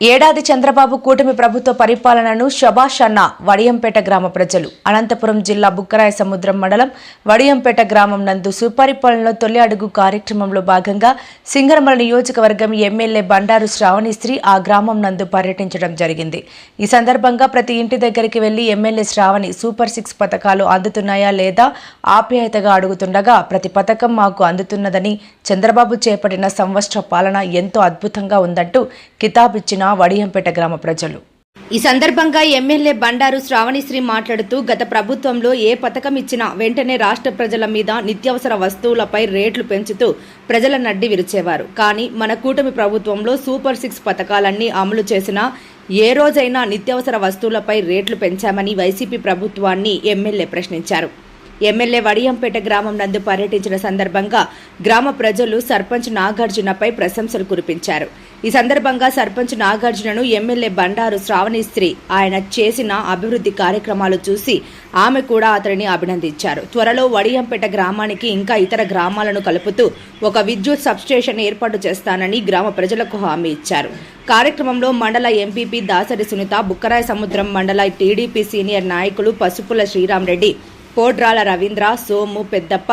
ఏడాది చంద్రబాబు కూటమి ప్రభుత్వ పరిపాలనను శబాష్ అన్న వడియంపేట గ్రామ ప్రజలు. అనంతపురం జిల్లా బుక్కరాయ సముద్రం మండలం వడియంపేట గ్రామం నందు సుపరిపాలనలో తొలి అడుగు కార్యక్రమంలో భాగంగా సింగరమల నియోజకవర్గం ఎమ్మెల్యే బండారు శ్రావణిశ్రీ ఆ గ్రామం నందు పర్యటించడం జరిగింది. ఈ సందర్భంగా ప్రతి ఇంటి దగ్గరికి వెళ్ళి ఎమ్మెల్యే శ్రావణి సూపర్ సిక్స్ పథకాలు అందుతున్నాయా లేదా ఆప్యాయతగా అడుగుతుండగా ప్రతి పథకం మాకు అందుతున్నదని చంద్రబాబు చేపట్టిన సంవత్సర పాలన ఎంతో అద్భుతంగా ఉందంటూ కితాబిచ్చిన వడియంపేట గ్రామ ప్రజలు. ఈ సందర్భంగా ఎమ్మెల్యే బండారు శ్రావణిశ్రీ మాట్లాడుతూ గత ప్రభుత్వంలో ఏ పథకం ఇచ్చినా వెంటనే రాష్ట్ర ప్రజల మీద నిత్యావసర వస్తువులపై రేట్లు పెంచుతూ ప్రజల నడ్డి విరిచేవారు. కానీ మన కూటమి ప్రభుత్వంలో సూపర్ సిక్స్ పథకాలన్నీ అమలు చేసినా ఏ రోజైనా నిత్యావసర వస్తువులపై రేట్లు పెంచామని వైసీపీ ప్రభుత్వాన్ని ఎమ్మెల్యే ప్రశ్నించారు. ఎమ్మెల్యే వడియంపేట గ్రామం నందు పర్యటించిన సందర్భంగా గ్రామ ప్రజలు సర్పంచ్ నాగార్జునపై ప్రశంసలు కురిపించారు. ఈ సందర్భంగా సర్పంచ్ నాగార్జునను ఎమ్మెల్యే బండారు శ్రావణిస్త్రీ ఆయన చేసిన అభివృద్ధి కార్యక్రమాలు చూసి ఆమె కూడా అతడిని అభినందించారు. త్వరలో వడియంపేట గ్రామానికి ఇంకా ఇతర గ్రామాలను కలుపుతూ ఒక విద్యుత్ సబ్స్టేషన్ ఏర్పాటు చేస్తానని గ్రామ ప్రజలకు హామీ ఇచ్చారు. కార్యక్రమంలో మండల ఎంపీపీ దాసరి సునీత బుక్కరాయ సముద్రం మండల టీడీపీ సీనియర్ నాయకులు పసుపుల శ్రీరామ్ రెడ్డి కోడ్రాల రవీంద్ర సోము పెద్దప్ప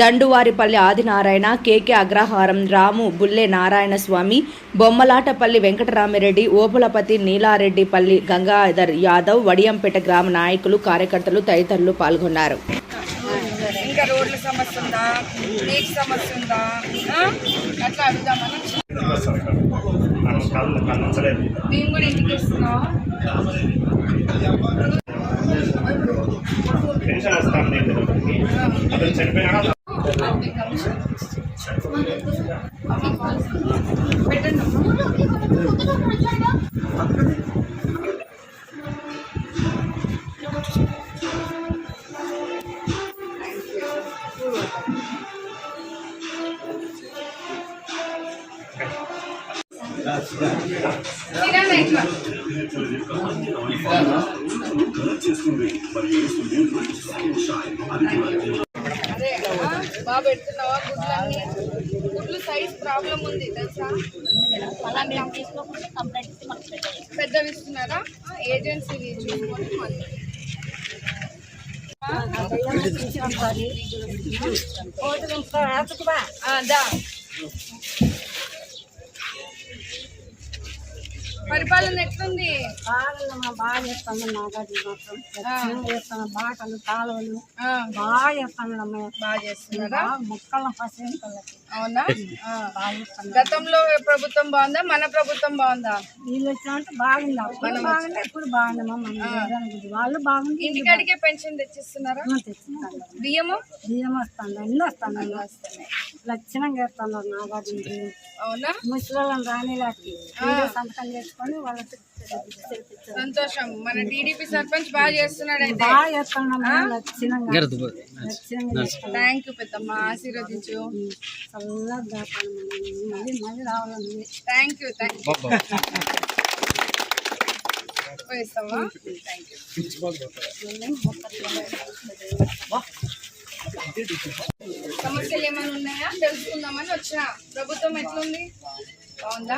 దండువారిపల్లి ఆదినారాయణ కేకే అగ్రహారం రాము బుల్లె నారాయణ స్వామి బొమ్మలాటపల్లి వెంకటరామిరెడ్డి ఓపులపతి నీలారెడ్డిపల్లి గంగాధర్ యాదవ్ వడియంపేట గ్రామ నాయకులు కార్యకర్తలు తదితరులు పాల్గొన్నారు. ఇంకా రోడ్ల సమస్య ఉందా? నీటి సమస్య ఉందా? అట్లా అడుగుదామని మేము కూడా ఇంటికి ఇస్తున్నాం పెన్షన్ వస్తాను నేను. అతను చనిపోయినా బాగా పెడుతున్నావా గుడ్లన్నీ గుడ్లు సైజ్ ప్రాబ్లం ఉంది తెలుసా పెద్దవి ఇస్తున్నారా ఏజెన్సీ చూసుకొని మళ్ళీ దా. పరిపాలన ఎట్లుంది? బాగా బాగా చేస్తాను నాగార్జున మాత్రం. చేస్తాను బాటలు కాలువలు. ఆ, బాగా చేస్తాను బాగా చేస్తున్నారా? మొక్కల అవునా? చేస్తాను గతంలో ప్రభుత్వం బాగుందా? మన ప్రభుత్వం బాగుందా? వీళ్ళు వచ్చినట్టు బాగుంది. అప్పుడు బాగుంది ఎప్పుడు బాగుందమ్మా. వాళ్ళు బాగుంది ఇంటికాడికే పెన్షన్ తెచ్చిస్తున్నారా? తెచ్చిస్తాను. బియ్యము? బియ్యం వస్తాను అన్ని వస్తాను లక్షణంగా చేస్తాను నాగార్జున అవునా ముసలి రాణిలాకి వీడియో సంతకం చేసుకొని వాళ్ళకి చేపించారు సంతోషం. మన టీడీపీ సర్పంచ్ బాగా చేస్తున్నాడు అయితే బాగా లక్షణంగా థ్యాంక్ యూ పెద్దమ్మ. ఆశీర్వదించు. మళ్ళీ. మళ్ళీ థ్యాంక్ యూ థ్యాంక్ సమస్యలు ఏమైనా ఉన్నాయా? తెలుసుకుందామని వచ్చిన. ప్రభుత్వం ఎట్లుంది? బాగుందా?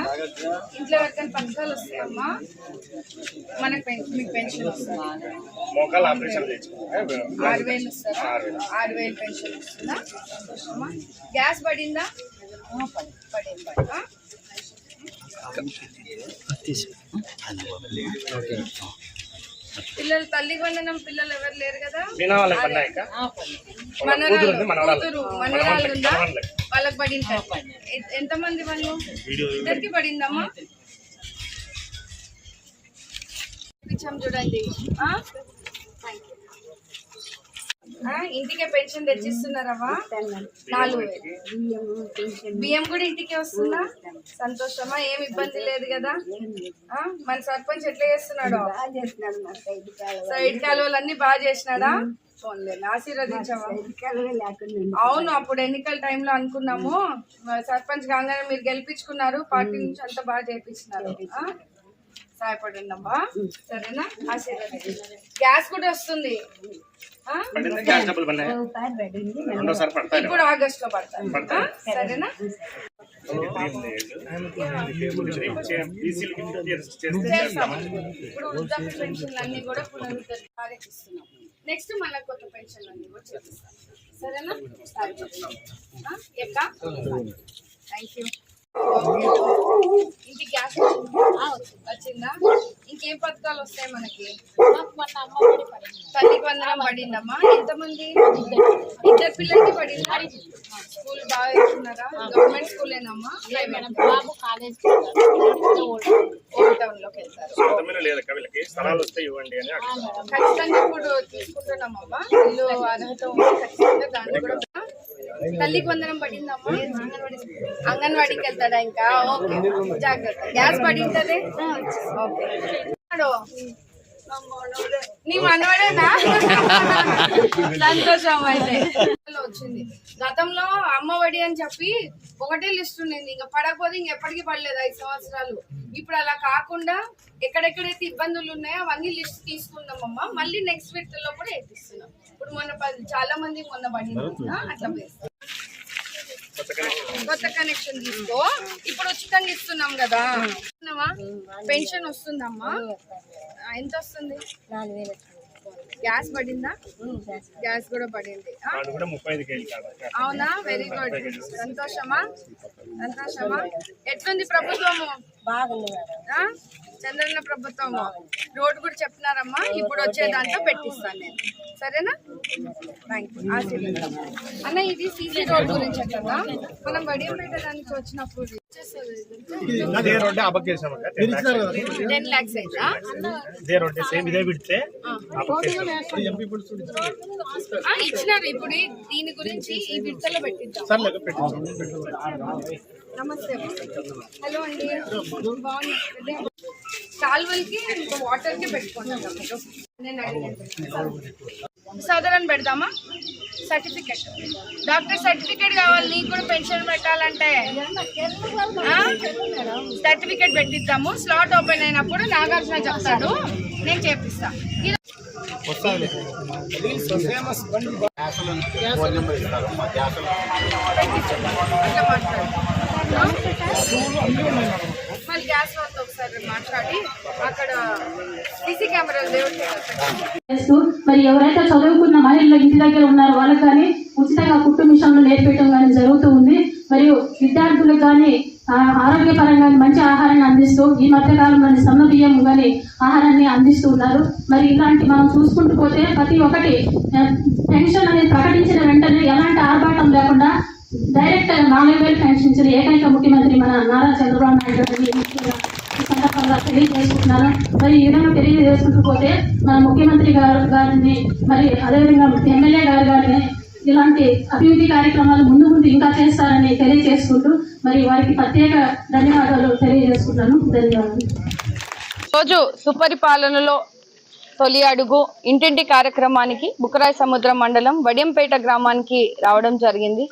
ఇంట్లో ఎవరికైనా పథకాలు వస్తాయమ్మా? మనకు పెన్- మీకు పెన్షన్ వస్తుందా? ఆరు వేలు వస్తారా? ఆరు వేలు. పెన్షన్ వస్తుందా? సంతోషమా? గ్యాస్ పడిందా? పడింది ఆ? పిల్లలు తల్లి వండనం పిల్లలు ఎవరు లేరు కదా? మీనా వాళ్ళకి పడింది? ఎ- ఎంతమంది వాళ్ళు? ఇద్దరికి పడిందమ్మా? చూడండి. ఇంటికే పెన్షన్ తెచ్చిస్తున్నారవ్వా? నాలుగు వేలు. బియ్యం కూడా ఇంటికే వస్తుందా? సంతోషమా? ఏం ఇబ్బంది లేదు కదా? మన సర్పంచ్ ఎట్లా చేస్తున్నాడు? సైడ్ కాలువలన్నీ బాగా చేసినాడా? ఫోన్లే ఆశీర్వదించవా? అవును అప్పుడు ఎన్నికల టైంలో అనుకున్నాము. సర్పంచ్ కాగానే మీరు గెలిపించుకున్నారు. పార్టీ నుంచి అంతా బాగా చేయించినారు? సహాయపడండి అమ్మా సరేనా? ఆశీర్వదించండి. గ్యాస్ కూడా వస్తుంది. ఇప్పుడు ఆగస్ట్లో పడతాయి ఆ? సరేనా? ఇప్పుడు వృద్ధాప్య పెన్షన్లు అన్ని కూడా పునరుద్ధరిస్తున్నాం నెక్స్ట్ మళ్ళీ కొత్త పెన్షన్లు అన్ని కూడా చేపిస్తాం. సరేనా? ఎక్క? థ్యాంక్ యూ ఇంటికి గ్యాస్ వచ్చిందా? వచ్చిందా? ఇంకేం పథకాలు వస్తాయి మనకి? తల్లికి వందనం పడిందమ్మా. ఎంతమంది? ఇద్దరు పిల్లలకి పడిందా? స్కూల్ బాగా వెళ్తున్నారా గవర్నమెంట్ స్కూలేనమ్మా? బాబు కాలేజ్ ఓల్డ్ టౌన్లోకి వెళ్తారు. ఖచ్చితంగా ఇప్పుడు తీసుకుంటున్నామమ్మా. ఇల్లు అర్హత ఉంది ఖచ్చితంగా దాన్ని కూడా తల్లికి వందనం పడిందమ్మా. అంగన్వాడికి వెళ్తాడా ఇంకా? ఓకే. జాగ్రత్త. గ్యాస్ పడింటది? ఓకే. నీ మనవాడేనా? సంతోషం అయితే. వచ్చింది. గతంలో అమ్మఒడి అని చెప్పి ఒకటే లిస్ట్ ఉండింది. ఇంకా పడకపోతే ఇంకెప్పటికీ పడలేదు ఐదు సంవత్సరాలు. ఇప్పుడు అలా కాకుండా ఎక్కడెక్కడైతే ఇబ్బందులు ఉన్నాయో అవన్నీ లిస్ట్ తీసుకుందామమ్మా. మళ్ళీ నెక్స్ట్ విడతలో కూడా ఎత్తిస్తున్నాం ఇప్పుడు మొన్న చాలా మంది మొన్న పడింది అట్లా కొత్త కనెక్షన్ తీసుకో. ఇప్పుడు ఉచితంగా ఇస్తున్నాం కదా? పెన్షన్ వస్తుందమ్మా. ఎంత వస్తుంది? నాలుగు వేలు గ్యాస్ పడిందా? గ్యాస్ కూడా పడింది. అవునా? వెరీ గుడ్ సంతోషమా? సంతోషమా? ఎట్లుంది ప్రభుత్వము? చంద్రన్న ప్రభుత్వము. రోడ్ కూడా చెప్తున్నారమ్మా. ఇప్పుడు వచ్చే దాంట్లో పెట్టిస్తాను నేను. సరేనా? థ్యాంక్ యూ అన్న ఇది సీసీ రోడ్ గురించి కదా మనం వడియంపేట దానికి వచ్చినప్పుడు ఇదే టెన్ ల్యాక్స్ అయితే. ఇదే రోడ్డే సేమ్ ఇదే విడితే ఇచ్చినారు. ఇప్పుడు దీని గురించి ఈ విడతలో పెట్టిద్దాం. నమస్తే. హలో అండి. బాగున్నా కాలువలకి ఇంకా వాటర్కి పెట్టుకుంటాం సదరన్ పెడదామా సర్టిఫికెట్ డాక్టర్ సర్టిఫికెట్ కావాలి నీకు కూడా పెన్షన్ పెట్టాలంటే. సర్టిఫికెట్ పెట్టిద్దాము. స్లాట్ ఓపెన్ అయినప్పుడు నాగార్జున చెప్తాడు. నేను చేపిస్తా. మాట్లాడు. మళ్ళీ గ్యాస్ వాళ్ళతో ఒకసారి మాట్లాడి అక్కడ సీసీ కెమెరాలు మరి ఎవరైతే చదువుకున్న మహిళలు ఇంటి దగ్గర ఉన్నారో వాళ్ళకి కానీ ఉచితంగా కుట్టు మిషన్లు నేర్పించడం కానీ జరుగుతూ ఉంది. మరియు విద్యార్థులకు కానీ ఆరోగ్యపరంగా మంచి ఆహారాన్ని అందిస్తూ ఈ మధ్య కాలంలో సన్న బియ్యం కానీ ఆహారాన్ని అందిస్తూ ఉన్నారు. మరి ఇలాంటి మనం చూసుకుంటూ పోతే ప్రతి ఒక్కటి పెన్షన్ అనేది ప్రకటించిన వెంటనే ఎలాంటి ఆర్భాటం లేకుండా డైరెక్ట్ నాలుగు వేలు పెన్షన్ ఇచ్చిన ఏకైక ముఖ్యమంత్రి మన నారా చంద్రబాబు నాయుడు గారిని ఈ సందర్భంగా తెలియజేసుకుంటున్నాను. మరి ఈ విధంగా తెలియజేసుకుంటూ పోతే మన ముఖ్యమంత్రి గారు గారిని మరి అదేవిధంగా ఎమ్మెల్యే గారు గారిని ఇలాంటి అభివృద్ధి కార్యక్రమాలు ముందు ముందు ఇంకా చేస్తారని తెలియజేసుకుంటూ మరి వారికి ప్రత్యేక ధన్యవాదాలు తెలియజేసుకుంటాను ధన్యవాదాలు. రోజు సుపరిపాలనలో తొలి అడుగు ఇంటింటి కార్యక్రమానికి బుకరాయి సముద్రం మండలం వడియంపేట గ్రామానికి రావడం జరిగింది.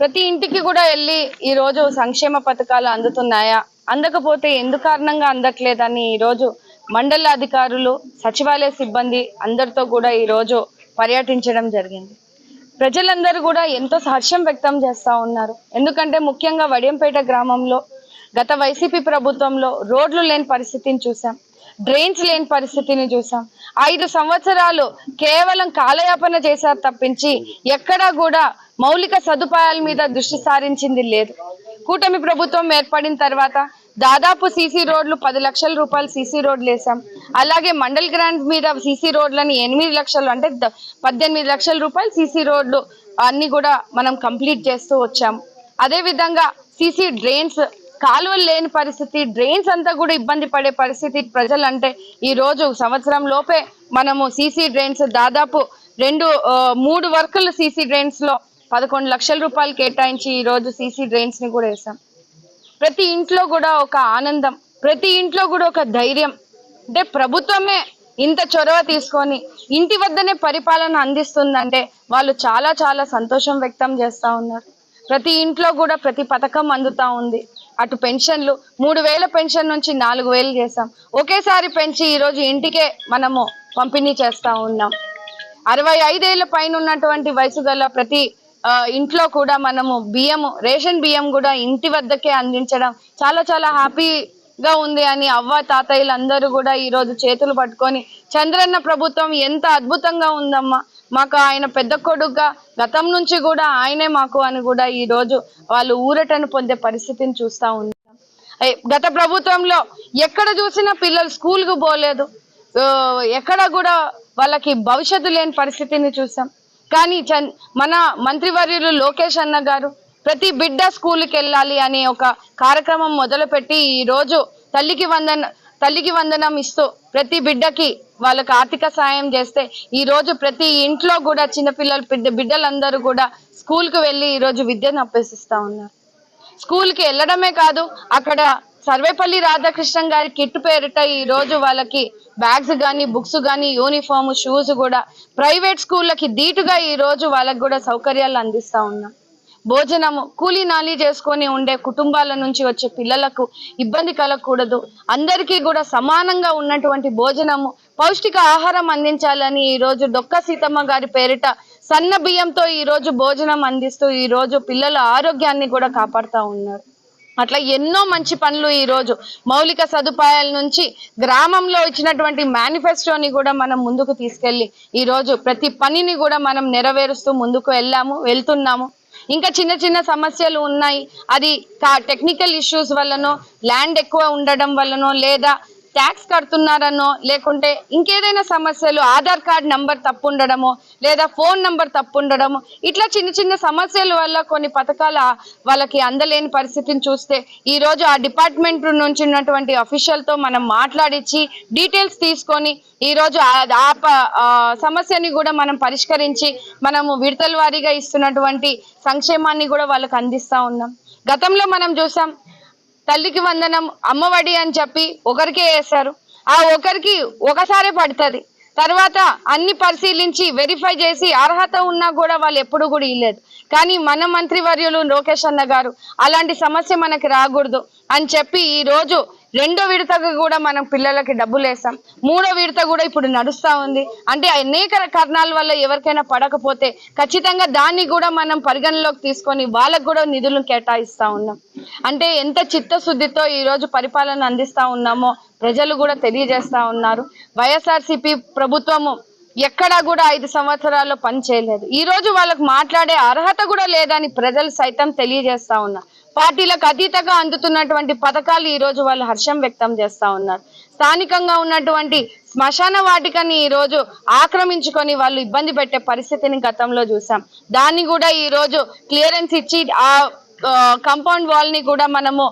ప్రతి ఇంటికి కూడా వెళ్ళి ఈ రోజు సంక్షేమ పథకాలు అందుతున్నాయా? అందకపోతే ఎందు కారణంగా అందట్లేదని ఈ రోజు మండల అధికారులు సచివాలయ సిబ్బంది అందరితో కూడా ఈ రోజు పర్యటించడం జరిగింది. ప్రజలందరూ కూడా ఎంతో హర్షం వ్యక్తం చేస్తూ ఉన్నారు. ఎందుకంటే ముఖ్యంగా వడియంపేట గ్రామంలో గత వైసీపీ ప్రభుత్వంలో రోడ్లు లేని పరిస్థితిని చూసాం డ్రైన్స్ లేని పరిస్థితిని చూసాం ఐదు సంవత్సరాలు కేవలం కాలయాపన చేశారు తప్పించి ఎక్కడా కూడా మౌలిక సదుపాయాల మీద దృష్టి సారించింది లేదు. కూటమి ప్రభుత్వం ఏర్పడిన తర్వాత దాదాపు సీసీ రోడ్లు పది లక్షల రూపాయలు సీసీ రోడ్లు వేసాం అలాగే మండల్ గ్రాంట్ మీద సీసీ రోడ్లని ఎనిమిది లక్షలు అంటే పద్దెనిమిది లక్షల రూపాయలు సీసీ రోడ్లు అన్ని కూడా మనం కంప్లీట్ చేస్తూ వచ్చాము అదే విధంగా సీసీ డ్రైన్స్ కాలువలు లేని పరిస్థితి డ్రైన్స్ అంతా కూడా ఇబ్బంది పడే పరిస్థితి ప్రజలంటే ఈ రోజు సంవత్సరం లోపే మనము సీసీ డ్రైన్స్ దాదాపు రెండు మూడు వర్కులు సీసీ డ్రైన్స్లో పదకొండు లక్షల రూపాయలు కేటాయించి ఈ రోజు సీసీ డ్రైన్స్ని కూడా వేసాం ప్రతి ఇంట్లో కూడా ఒక ఆనందం ప్రతి ఇంట్లో కూడా ఒక ధైర్యం. అంటే ప్రభుత్వమే ఇంత చొరవ తీసుకొని ఇంటి వద్దనే పరిపాలన అందిస్తుందంటే వాళ్ళు చాలా చాలా సంతోషం వ్యక్తం చేస్తా ఉన్నారు. ప్రతి ఇంట్లో కూడా ప్రతి పథకం అందుతా ఉంది. అటు పెన్షన్లు మూడు వేల పెన్షన్ నుంచి నాలుగు వేలు చేసాం ఒకేసారి పెంచి ఈరోజు ఇంటికే మనము పంపిణీ చేస్తూ ఉన్నాం. అరవై ఐదేళ్ళ పైన ఉన్నటువంటి వయసు గల ప్రతి ఇంట్లో కూడా మనము బియ్యం రేషన్ బియ్యం కూడా ఇంటి వద్దకే అందించడం చాలా చాలా హ్యాపీగా ఉంది అని అవ్వ తాతయ్యలు అందరూ కూడా ఈరోజు చేతులు పట్టుకొని చంద్రన్న ప్రభుత్వం ఎంత అద్భుతంగా ఉందమ్మా. మాకు ఆయన పెద్ద కొడుకుగా గతం నుంచి కూడా ఆయనే మాకు అని కూడా ఈ రోజు వాళ్ళు ఊరటను పొందే పరిస్థితిని చూస్తా ఉన్నాం. గత ప్రభుత్వంలో ఎక్కడ చూసినా పిల్లలు స్కూల్కు పోలేదు ఎక్కడ కూడా వాళ్ళకి భవిష్యత్తు లేని పరిస్థితిని చూసాం. కానీ మన మంత్రివర్యులు లోకేష్ అన్న గారు ప్రతి బిడ్డ స్కూల్కి వెళ్ళాలి అనే ఒక కార్యక్రమం మొదలుపెట్టి ఈ రోజు తల్లికి వందన తల్లికి వందనం ఇస్తూ ప్రతి బిడ్డకి వాళ్ళకి ఆర్థిక సాయం చేస్తే ఈ రోజు ప్రతి ఇంట్లో కూడా చిన్నపిల్లలు పెద్ద బిడ్డలందరూ కూడా స్కూల్కి వెళ్ళి ఈరోజు విద్యను అభ్యసిస్తూ ఉన్నారు. స్కూల్కి వెళ్ళడమే కాదు అక్కడ సర్వేపల్లి రాధాకృష్ణన్ గారి కిట్ పేరిట ఈ రోజు వాళ్ళకి బ్యాగ్స్ కానీ బుక్స్ కానీ యూనిఫామ్ షూస్ కూడా ప్రైవేట్ స్కూళ్ళకి ధీటుగా ఈ రోజు వాళ్ళకి కూడా సౌకర్యాలు అందిస్తూ ఉన్నాం. భోజనము కూలీ నాలి చేసుకొని ఉండే కుటుంబాల నుంచి వచ్చే పిల్లలకు ఇబ్బంది కలగకూడదు. అందరికీ కూడా సమానంగా ఉన్నటువంటి భోజనము పౌష్టిక ఆహారం అందించాలని ఈ రోజు డొక్క సీతమ్మ గారి పేరిట సన్న బియ్యంతో ఈ రోజు భోజనం అందిస్తూ ఈ రోజు పిల్లల ఆరోగ్యాన్ని కూడా కాపాడుతూ ఉన్నారు. అట్లా ఎన్నో మంచి పనులు ఈ రోజు మౌలిక సదుపాయాల నుంచి గ్రామంలో ఇచ్చినటువంటి మేనిఫెస్టోని కూడా మనం ముందుకు తీసుకెళ్ళి ఈ రోజు ప్రతి పనిని కూడా మనం నెరవేరుస్తూ ముందుకు వెళ్ళాము వెళ్తున్నాము. ఇంకా చిన్న చిన్న సమస్యలు ఉన్నాయి. అది టెక్నికల్ ఇష్యూస్ వల్లనో ల్యాండ్ ఎక్కువ ఉండడం వల్లనో లేదా ట్యాక్స్ కడుతున్నారనో లేకుంటే ఇంకేదైనా సమస్యలు ఆధార్ కార్డ్ నంబర్ తప్పు ఉండడము లేదా ఫోన్ నంబర్ తప్పు ఉండడము ఇట్లా చిన్న చిన్న సమస్యల వల్ల కొన్ని పథకాలు వాళ్ళకి అందలేని పరిస్థితిని చూస్తే ఈరోజు ఆ డిపార్ట్మెంట్ నుంచి ఉన్నటువంటి అఫీషియల్తో మనం మాట్లాడించి డీటెయిల్స్ తీసుకొని ఈరోజు ఆ- సమస్యని కూడా మనం పరిష్కరించి మనము విడతల వారీగా ఇస్తున్నటువంటి సంక్షేమాన్ని కూడా వాళ్ళకి అందిస్తూ ఉన్నాం. గతంలో మనం చూసాం తల్లికి వందనం అమ్మఒడి అని చెప్పి ఒకరికే వేస్తారు. ఆ ఒకరికి ఒకసారే పడుతుంది. తర్వాత అన్ని పరిశీలించి వెరిఫై చేసి అర్హత ఉన్నా కూడా వాళ్ళు ఎప్పుడు కూడా ఇవ్వలేదు కానీ మన మంత్రి వర్యులు లోకేష్ అన్న గారు అలాంటి సమస్య మనకి రాకూడదు అని చెప్పి ఈ రోజు రెండో విడతకు కూడా మనం పిల్లలకి డబ్బులు వేస్తాం. మూడో విడత కూడా ఇప్పుడు నడుస్తూ ఉంది. అంటే అనేక కారణాల వల్ల ఎవరికైనా పడకపోతే ఖచ్చితంగా దాన్ని కూడా మనం పరిగణలోకి తీసుకొని వాళ్ళకు కూడా నిధులు కేటాయిస్తా ఉన్నాం. అంటే ఎంత చిత్తశుద్ధితో ఈరోజు పరిపాలన అందిస్తా ఉన్నామో ప్రజలు కూడా తెలియజేస్తా ఉన్నారు. వైఎస్ఆర్సీపీ ప్రభుత్వము ఎక్కడా కూడా ఐదు సంవత్సరాల్లో పని చేయలేదు. ఈ రోజు వాళ్ళకు మాట్లాడే అర్హత కూడా లేదని ప్రజలు సైతం తెలియజేస్తా ఉన్నారు. పార్టీలకు అతీతంగా అందుతున్నటువంటి పథకాలు ఈ రోజు వాళ్ళు హర్షం వ్యక్తం చేస్తా ఉన్నారు. స్థానికంగా ఉన్నటువంటి శ్మశాన వాటికని ఈ రోజు ఆక్రమించుకొని వాళ్ళు ఇబ్బంది పెట్టే పరిస్థితిని గతంలో చూసాం. దాన్ని కూడా ఈ రోజు క్లియరెన్స్ ఇచ్చి ఆ కంపౌండ్ వాల్ని కూడా మనము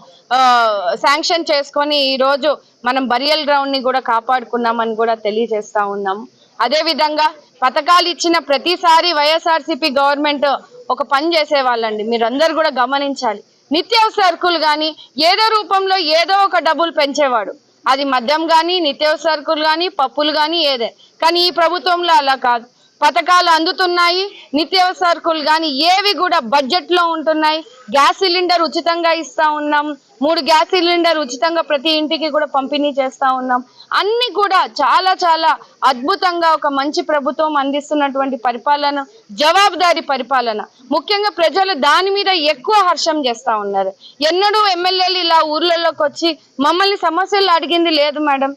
శాంక్షన్ చేసుకొని ఈ రోజు మనం బరియల్ గ్రౌండ్ని కూడా కాపాడుకున్నామని కూడా తెలియజేస్తా ఉన్నాము అదేవిధంగా పథకాలు ఇచ్చిన ప్రతిసారి వైఎస్ఆర్సీపీ గవర్నమెంట్ ఒక పని చేసేవాళ్ళండి. మీరందరూ కూడా గమనించాలి. నిత్యావసర సరుకులు కానీ ఏదో రూపంలో ఏదో ఒక డబ్బులు పెంచేవాడు. అది మద్యం కానీ నిత్యావసర సరుకులు కానీ పప్పులు కానీ ఏదే. కానీ ఈ ప్రభుత్వంలో అలా కాదు. పథకాలు అందుతున్నాయి నిత్యావసర సరుకులు కానీ ఏవి కూడా బడ్జెట్లో ఉంటున్నాయి. గ్యాస్ సిలిండర్ ఉచితంగా ఇస్తా ఉన్నాం. మూడు గ్యాస్ సిలిండర్ ఉచితంగా ప్రతి ఇంటికి కూడా పంపిణీ చేస్తా ఉన్నాం. అన్ని కూడా చాలా చాలా అద్భుతంగా ఒక మంచి ప్రభుత్వం అందిస్తున్నటువంటి పరిపాలన జవాబుదారీ పరిపాలన. ముఖ్యంగా ప్రజలు దాని మీద ఎక్కువ హర్షం చేస్తా ఉన్నారు. ఎన్నడూ ఎమ్మెల్యేలు ఇలా ఊర్లలోకి వచ్చి మమ్మల్ని సమస్యలు అడిగింది లేదు మేడం.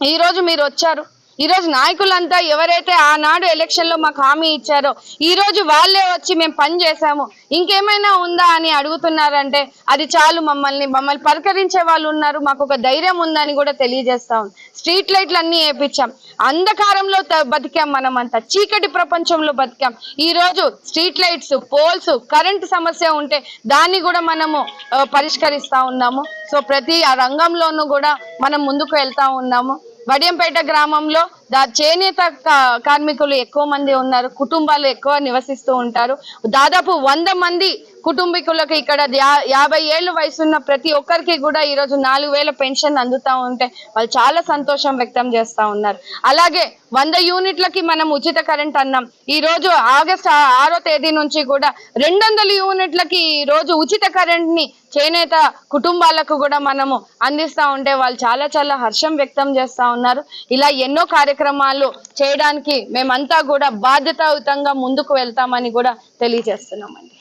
ఈ రోజు మీరు వచ్చారు. ఈరోజు నాయకులంతా ఎవరైతే ఆనాడు ఎలక్షన్లో మాకు హామీ ఇచ్చారో ఈరోజు వాళ్ళే వచ్చి మేము పని చేశాము. ఇంకేమైనా ఉందా అని అడుగుతున్నారంటే అది చాలు మమ్మల్ని మమ్మల్ని పలకరించే వాళ్ళు ఉన్నారు మాకు ఒక ధైర్యం ఉందని కూడా తెలియజేస్తాం స్ట్రీట్ లైట్లు అన్ని వేపించాం. అంధకారంలో బతికాం మనం అంతా చీకటి ప్రపంచంలో బతికాం. ఈరోజు స్ట్రీట్ లైట్స్ పోల్స్ కరెంట్ సమస్య ఉంటే దాన్ని కూడా మనము పరిష్కరిస్తూ పరిష్కరిస్తా ఉన్నాము. సో ప్రతి ఆ రంగంలోనూ కూడా మనం ముందుకు వెళ్తా ఉన్నాము. వడియంపేట గ్రామంలో దా చేనేత కా- కార్మికులు ఎక్కువ మంది ఉన్నారు కుటుంబాలు ఎక్కువ నివసిస్తూ ఉంటారు. దాదాపు వంద మంది కుటుంబీకులకు ఇక్కడ యాభై ఏళ్ళు వయసున్న ప్రతి ఒక్కరికి కూడా ఈరోజు నాలుగు వేల పెన్షన్ అందుతా ఉంటే వాళ్ళు చాలా సంతోషం వ్యక్తం చేస్తూ ఉన్నారు. అలాగే వంద యూనిట్లకి మనం ఉచిత కరెంట్ అన్నాం. ఈ రోజు ఆగస్ట్ ఆరో తేదీ నుంచి కూడా రెండు వందల యూనిట్లకి ఈ రోజు ఉచిత కరెంట్ని చేనేత కుటుంబాలకు కూడా మనము అందిస్తూ ఉంటే వాళ్ళు చాలా చాలా హర్షం వ్యక్తం చేస్తూ ఉన్నారు. ఇలా ఎన్నో కార్యక్రమాలు చేయడానికి మేమంతా కూడా బాధ్యతాయుతంగా ముందుకు వెళ్తామని కూడా తెలియజేస్తున్నామండి.